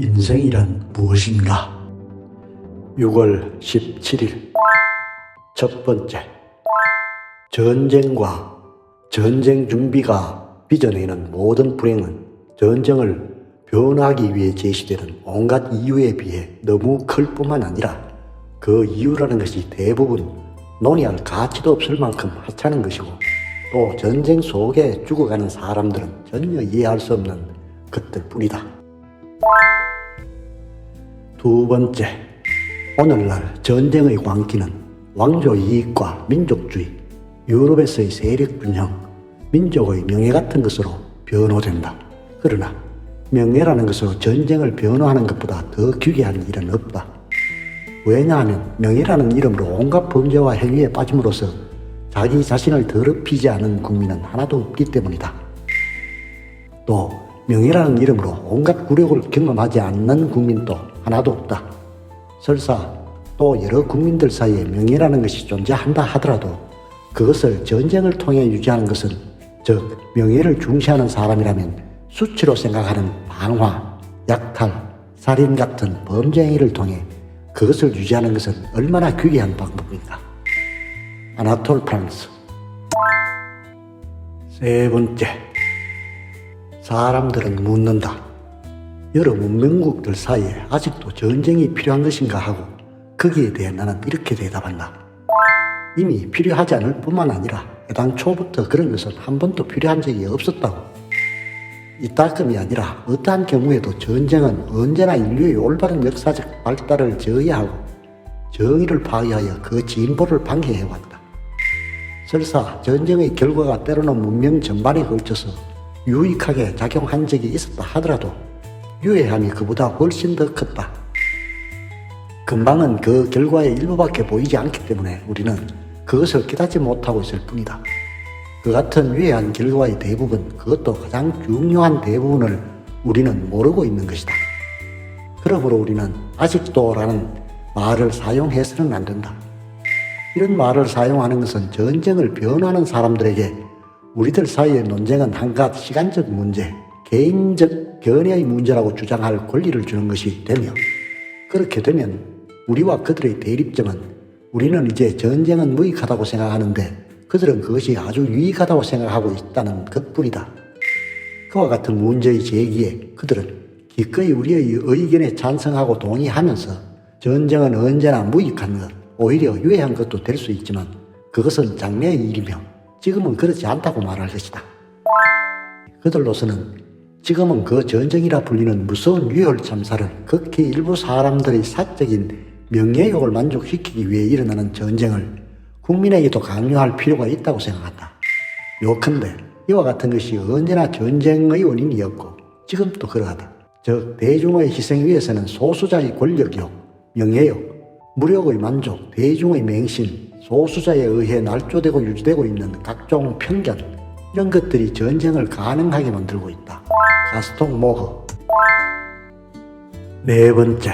인생이란 무엇인가? 6월 17일 첫 번째 전쟁과 전쟁 준비가 빚어내는 모든 불행은 전쟁을 변호하기 위해 제시되는 온갖 이유에 비해 너무 클 뿐만 아니라 그 이유라는 것이 대부분 논의할 가치도 없을 만큼 하찮은 것이고 또 전쟁 속에 죽어가는 사람들은 전혀 이해할 수 없는 것들 뿐이다. 두 번째, 오늘날 전쟁의 광기는 왕조 이익과 민족주의, 유럽에서의 세력 균형, 민족의 명예 같은 것으로 변호된다. 그러나 명예라는 것으로 전쟁을 변호하는 것보다 더 귀괴한 일은 없다. 왜냐하면 명예라는 이름으로 온갖 범죄와 행위에 빠짐으로써 자기 자신을 더럽히지 않은 국민은 하나도 없기 때문이다. 또 명예라는 이름으로 온갖 굴욕을 경험하지 않는 국민도 하나도 없다. 설사 또 여러 국민들 사이에 명예라는 것이 존재한다 하더라도 그것을 전쟁을 통해 유지하는 것은 즉 명예를 중시하는 사람이라면 수치로 생각하는 방화, 약탈, 살인 같은 범죄 행위를 통해 그것을 유지하는 것은 얼마나 귀괴한 방법인가. 아나톨 프랑스 세 번째 사람들은 묻는다. 여러 문명국들 사이에 아직도 전쟁이 필요한 것인가 하고 거기에 대해 나는 이렇게 대답한다. 이미 필요하지 않을 뿐만 아니라 애당초부터 그런 것은 한 번도 필요한 적이 없었다고. 이따금이 아니라 어떠한 경우에도 전쟁은 언제나 인류의 올바른 역사적 발달을 저해하고 정의를 파괴하여 그 진보를 방해해왔다. 설사 전쟁의 결과가 때로는 문명 전반에 걸쳐서 유익하게 작용한 적이 있었다 하더라도 유해함이 그보다 훨씬 더 컸다. 금방은 그 결과의 일부밖에 보이지 않기 때문에 우리는 그것을 깨닫지 못하고 있을 뿐이다. 그 같은 유해한 결과의 대부분, 그것도 가장 중요한 대부분을 우리는 모르고 있는 것이다. 그러므로 우리는 아직도라는 말을 사용해서는 안 된다. 이런 말을 사용하는 것은 전쟁을 변호하는 사람들에게 우리들 사이의 논쟁은 한갓 시간적 문제, 개인적 견해의 문제라고 주장할 권리를 주는 것이 되며 그렇게 되면 우리와 그들의 대립점은 우리는 이제 전쟁은 무익하다고 생각하는데 그들은 그것이 아주 유익하다고 생각하고 있다는 것뿐이다. 그와 같은 문제의 제기에 그들은 기꺼이 우리의 의견에 찬성하고 동의하면서 전쟁은 언제나 무익한 것, 오히려 유해한 것도 될 수 있지만 그것은 장래의 일이며 지금은 그렇지 않다고 말할 것이다. 그들로서는 지금은 그 전쟁이라 불리는 무서운 유혈 참사를 극히 일부 사람들의 사적인 명예욕을 만족시키기 위해 일어나는 전쟁을 국민에게도 강요할 필요가 있다고 생각한다. 요컨대 이와 같은 것이 언제나 전쟁의 원인이었고 지금도 그러하다. 즉 대중의 희생 위에서는 소수자의 권력욕, 명예욕, 무력의 만족, 대중의 맹신, 소수자에 의해 날조되고 유지되고 있는 각종 편견 이런 것들이 전쟁을 가능하게 만들고 있다. 가스통 모흐 네 번째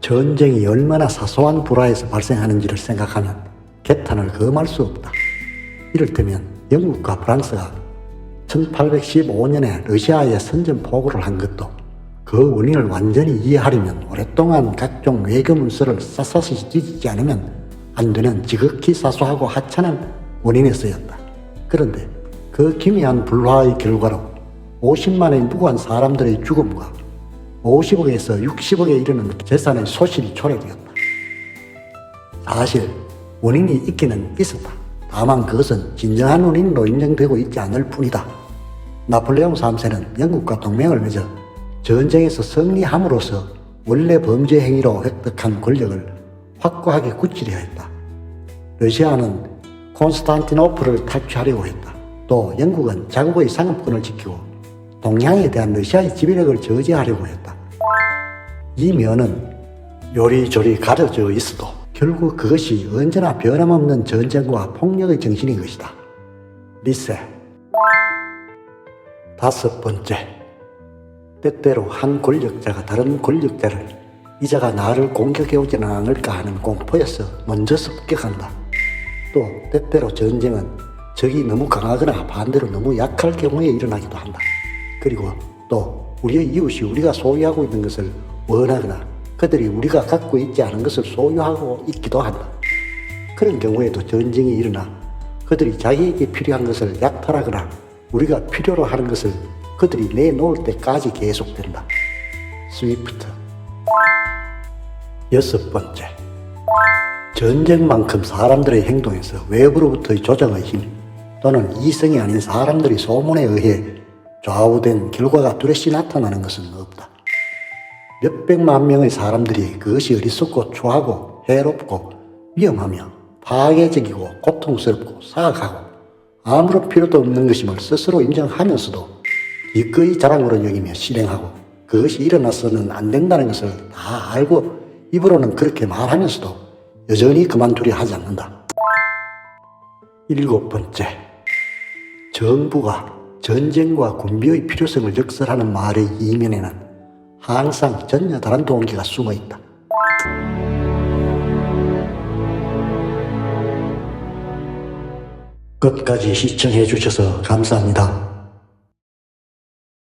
전쟁이 얼마나 사소한 불화에서 발생하는지를 생각하면 개탄을 금할 수 없다. 이를테면 영국과 프랑스가 1815년에 러시아에 선전 포고를 한 것도 그 원인을 완전히 이해하려면 오랫동안 각종 외교 문서를 샅샅이 뒤지지 않으면 안 되는 지극히 사소하고 하찮은 원인에서였다. 그런데 그 기미한 불화의 결과로 50만의 무고한 사람들의 죽음과 50억에서 60억에 이르는 재산의 소실이 초래되었다. 사실 원인이 있기는 있었다. 다만 그것은 진정한 원인으로 인정되고 있지 않을 뿐이다. 나폴레옹 3세는 영국과 동맹을 맺어 전쟁에서 승리함으로써 원래 범죄 행위로 획득한 권력을 확고하게 굳히려 했다. 러시아는 콘스탄티노플을 탈취하려고 했다. 또 영국은 자국의 상업권을 지키고 동양에 대한 러시아의 지배력을 저지하려고 했다. 이 면은 요리조리 가려져 있어도 결국 그것이 언제나 변함없는 전쟁과 폭력의 정신인 것이다. 리세 다섯 번째 때때로 한 권력자가 다른 권력자를 이 자가 나를 공격해 오지는 않을까 하는 공포에서 먼저 습격한다. 또 때때로 전쟁은 적이 너무 강하거나 반대로 너무 약할 경우에 일어나기도 한다. 그리고 또 우리의 이웃이 우리가 소유하고 있는 것을 원하거나 그들이 우리가 갖고 있지 않은 것을 소유하고 있기도 한다. 그런 경우에도 전쟁이 일어나 그들이 자기에게 필요한 것을 약탈하거나 우리가 필요로 하는 것을 그들이 내놓을 때까지 계속된다. 스위프트 여섯 번째 전쟁만큼 사람들의 행동에서 외부로부터의 조정의 힘 또는 이성이 아닌 사람들의 소문에 의해 좌우된 결과가 뚜렷이 나타나는 것은 없다. 몇백만 명의 사람들이 그것이 어리석고 추하고 해롭고 위험하며 파괴적이고 고통스럽고 사악하고 아무런 필요도 없는 것임을 스스로 인정하면서도 기꺼이 자랑으로 여기며 실행하고 그것이 일어나서는 안 된다는 것을 다 알고 입으로는 그렇게 말하면서도 여전히 그만두려 하지 않는다. 일곱 번째, 정부가 전쟁과 군비의 필요성을 역설하는 말의 이면에는 항상 전혀 다른 동기가 숨어 있다. 끝까지 시청해 주셔서 감사합니다.